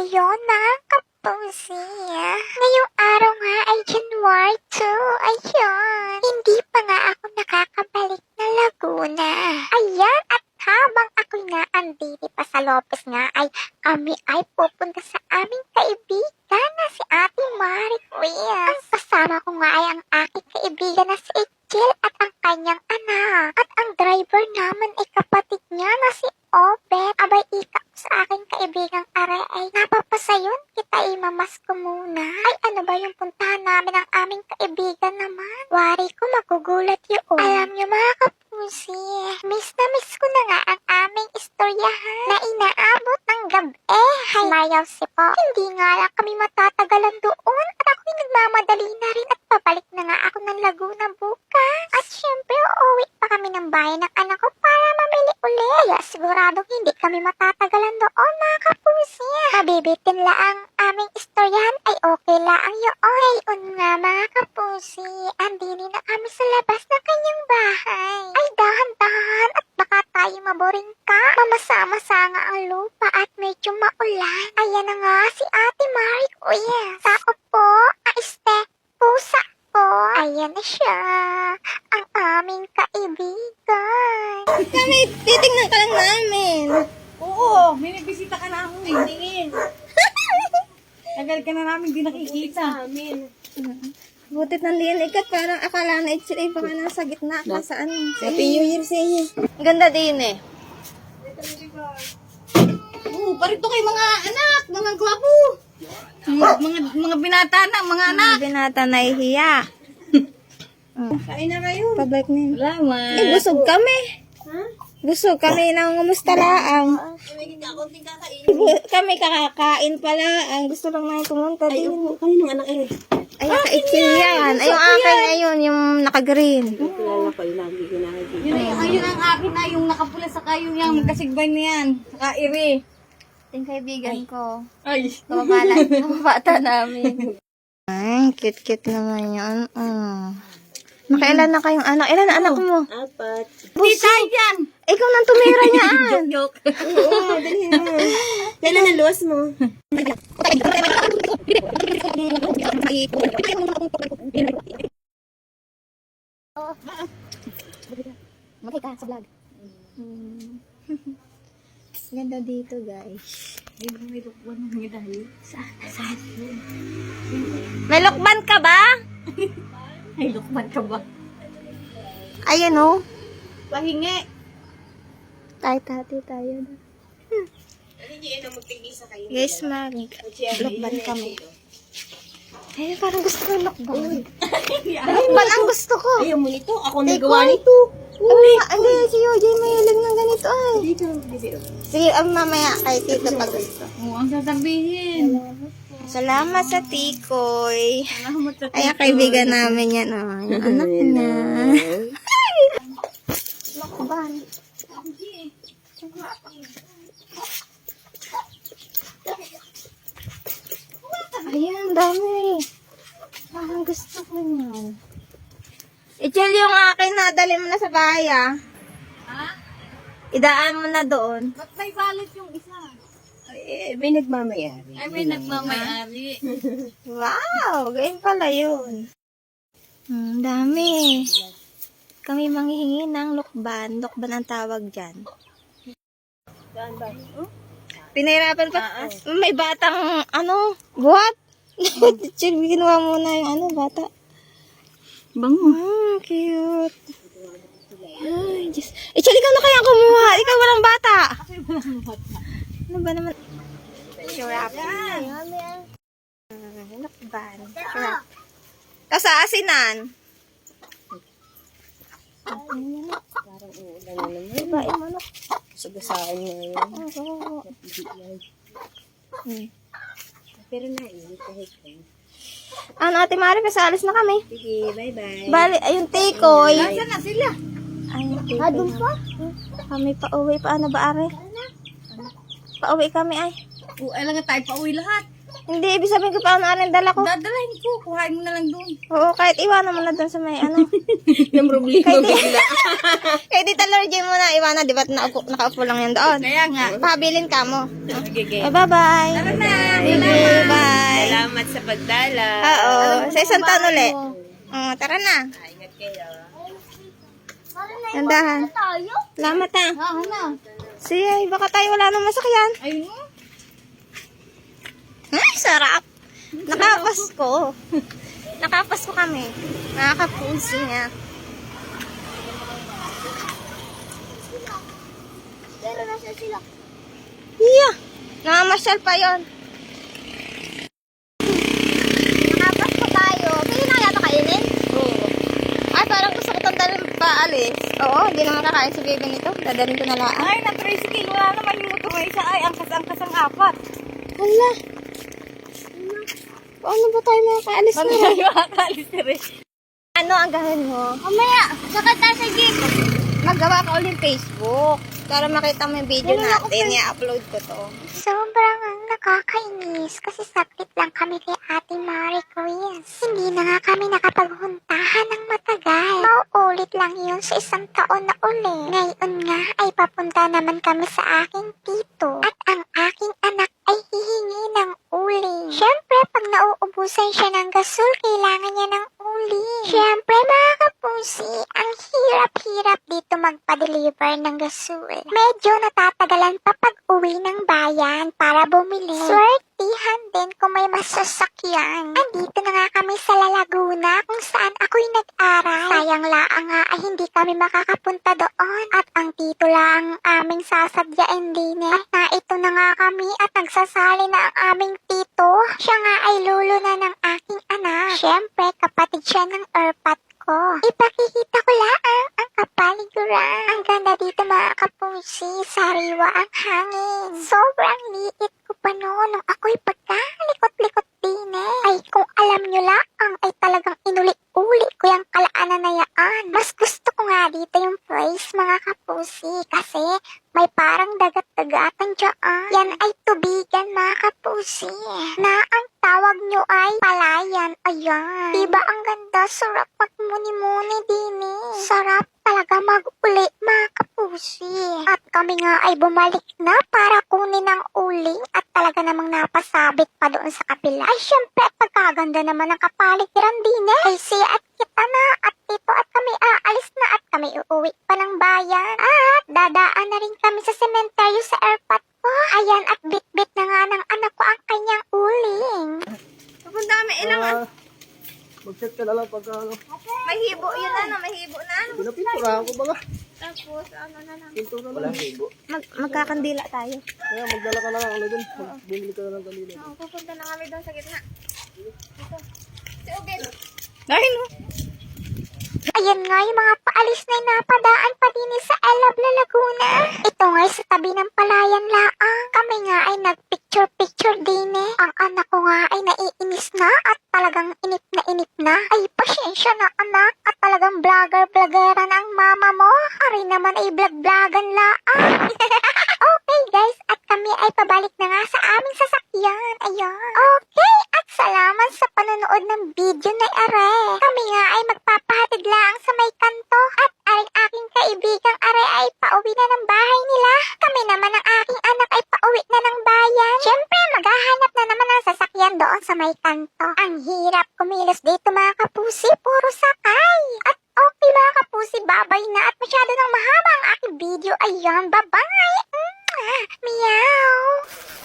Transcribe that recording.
Ayun mga kapusi. Ngayong araw nga ay January 2. Ayun. Hindi pa nga ako nakakabalik na Laguna. Ayan at habang ako nga andito pa sa Lopez nga ay kami ay pupunta sa aming kaibigan na si Ate Marie Ruiz. Ang kasama ko nga ay ang aking kaibigan na si Jill at ang kanyang anak. At ang driver naman ay kapatid niya na si Obet. Abay ikap sa aking kaibigang are ay napapasayon kita imamas ko muna. Ay ano ba yung puntahan namin ang aming kaibigan naman? Wari ko magugulat yun. Alam niyo mga kapusi, miss na miss ko na nga ang aming istoryahan na inaabot ng gabi. Hay mayaw si po. Hindi nga lang kami matatagalan doon at ako'y nagmamadali na rin at pabalik na nga ako ng Laguna bukas. At syempre, uuwi pa kami ng bayan ng anak ko. Kaya siguradong hindi kami matatagalan doon mga kapusi. Mabibitin la ang aming istoryahan ay okay la ang yun. Ngayon nga mga kapusi, andini na kami sa labas ng kanyang bahay. Ay dahan-dahan at baka tayo maboring ka. Mamasa-masa nga ang lupa at medyo maulan. Ayan na nga si Ate Marie Kuya. Tao po, aiste, pusa po. Ayan na siya, ang aming kaibigan. Kami, titingnan ka lang namin. Oo, may nagbisita ka na akong tingin. Tagal ka na namin di nakikita. Butit ng liyan ikat, parang akala na it's ay baka nasa gitna ka sa ano. Sa Happy New Year sa inyo. Ang Ganda din eh. Oo, parito kay mga anak, mga gwapo. Mga, mga, mga binata na, mga anak. Mga binata nahihiya. Kain na kayo. Pabalik na yun. Salamat. Eh, busog kami. Busog kami nang ngumusta laang. Bu- Kami kakakain pala. Ang gusto lang namin pumunta din. Kaninong anak ere? Ay, kaitsil yan. Ay, yung akin, ayun, yung naka-green. Kilala ko, yun lagi. Yun, ay, ayun ang akin na, yung nakapula sa kayo yan, magkasigbay na yan. Saka ere. Yung kaibigan ko. Ay. Kababala, kababata namin. Ay, cute-cute naman yun. Mm. Nakailan na kayong anak? Ilan na anak mo? Apat. Buso. yan. Ikaw nang tumira niyan. Joke. Kailan na luwas mo? Bakit ka sa vlog? Ganda dito, guys. May lukban ka ba? Ay, lukman ka ba? Ayun, oh. Pahingi. Tayo, tati, tayo. Guys, mag lukban kami. Ay, parang gusto ko yung lukban. lukban ang gusto ko. Ayaw mo nito. Ako nagawa nito. Uy, hindi, si OJ mahilig ng ganito ay. Sige, ang mamaya kay Tito pag gusto. Oo, ang sasabihin. Salamat sa Tikoy. Salamat sa Ay, ang kaibigan namin yan. Oh, yung anak na. Lukban. Ayan, dami. Parang gusto ko yan. Ichel yung akin na, dali mo na sa bahay ah. Ha? Idaan mo na doon. Ba't may balot yung isa? Eh, may nagmamayari. Ay, may nagmamayari. Wow, ganyan pala yun. Hmm, dami. Kami manghihingi ng lukban. Lukban ang tawag dyan. Pinahirapan pa. May batang, ano, buhat. Chill, ginawa muna yung ano, bata. Bango. Hmm, cute. Ay, Diyos. Eh, Chill, ikaw na kaya kumuha. Ikaw walang bata. Ano ba naman? Sirap. Hmm, lukban. Sirap. Tapos sa asinan. Diba, yung manok. Sagasaan niya yun. Oo. Hmm. Pero na yun, kahit yun. Ano, Ate Mari, kasalis na kami. Sige, bye-bye. Bali, ayun, tikoy. Nasaan na sila? Ayun, tikoy. Ah, doon pa? Kami pa uwi. Paano ba, Are? Pa-uwi kami, ay. Ay lang nga tayo pauwi lahat. Hindi, ibig sabihin ko paano, Are, ang dala ko. Dadalahin ko, kuhain mo na lang doon. Oo, kahit iwanan mo na doon sa may, ano. Yung problema bigla. Kaya Tita Lorgy mo na iwanan, di ba? Nakaupo, nakaupo lang yan doon. Kaya nga. Pabilin ka mo. Sige, Eh, bye-bye. Tara na! magdala. Oo, sa isang taon ulit. Oh, tara na. Ingat kayo. Tandahan. Tayo? Salamat ah. Ah, ano? Sige, baka tayo wala nang masakyan. Ayun mo. Ay, sarap. Nakapasko. Nakapasko kami. Nakakapusi nga. Pero nasa sila. Yeah. Nakamasyal pa yon. Nakapas ko tayo. Pwede na yata kainin? Oo. Ay, parang gusto ko tandalin pa alis. Oo, hindi naman kakain si baby nito. Dadalhin ko na lang. Ay, na tricycle. Wala naman yung na isa. Ay, angkas-angkas ang apat. Hala. Paano ba tayo makakaalis na? yung makakalis na rin? Ano ang gawin mo? Mamaya, sakit tayo sa jeep. Magawa ka ulit Facebook. Para makita mo yung video natin. I-upload ko to. Sobrang ang nakakainis kasi saglit lang kami kay Ate Marie Quiz. Hindi na nga kami nakapaghuntahan ng matagal. Mauulit lang yun sa isang taon na uli. Ngayon nga ay papunta naman kami sa aking tito. At ang aking anak ay hihingi ng uli. Siyempre, pag nauubusan siya ng gasol, kailangan niya ng uli. Siyempre, mga kapusi, ang hirap-hirap dito magpa-deliver ng gasol. Medyo natatagalan pa pag uwi ng bayan para bumili. Swertihan din kung may masasakyan. Andito na nga kami sa La Laguna kung saan ako'y nag-aral. Sayang laang nga ay hindi kami makakapunta doon. At ang tito lang ang aming sasadyain din eh. At na ito na nga kami at nagsasali na ang aming tito. Siya nga ay lulo na ng aking anak. Siyempre, kapatid siya ng erpat ko. Ipakikita ko lang ang kapaliguran. Ang ganda dito mga kapusi, sariwa ang hangin. Sobrang liit ko pa noon nung ako'y pagkalikot-likot din eh. Ay kung alam nyo lang, ay talagang inuli-uli ko yung kalaanan na yaan. Mas gusto ko nga dito yung place mga kapusi kasi may parang dagat-dagatan dyan. Yan ay tubigan mga kapusi. Na ang tawag nyo ay palayan. Ayan. Diba ang ganda? Sarap magmuni-muni din eh. Sarap talaga mag-uli mga kapusi. At kami nga ay bumalik na para kunin ang uling at talaga namang napasabit pa doon sa kapila. Ay syempre pagkaganda naman ng kapaligiran din eh. Ay siya at kita na at ito at kami aalis na at kami uuwi pa ng bayan. At dadaan na rin kami sa sementeryo sa airpot ko. Ayan at bit-bit na nga ng anak ko ang kanyang uling. Ang dami ilang Ah, mag-check ka na lang pagka ano. may hibo yun ano, may hibo na ano. Pinapinturahan ko baga. Tapos ano na lang. Pintura na lang. Mag magkakandila tayo. Kaya magdala ka na lang ano dun. Bumili ka na lang kanina. Oo, pupunta na kami doon sa gitna. Dito. Si Ubed. Ay, no. Ayan nga yung mga paalis na napadaan pa din sa Alabla Laguna. Ito nga sa tabi ng palayan laang. Kami nga ay nagpicture-picture din eh. Ang anak ko nga ay naiinis na at talagang inip na inip na. Ay, pasensya na anak at talagang vlogger-vloggera na ang mama mo. Ari naman ay vlog-vlogan laang. okay guys, at kami ay pabalik na nga sa aming sasakyan. Ayan. Okay, at salamat sa panonood ng video na are. Kami may kanto. Ang hirap kumilos dito mga kapusi, puro sakay. At okay mga kapusi, babay na at masyado nang mahaba ang aking video. Ayan, bye-bye. Mwah! Meow.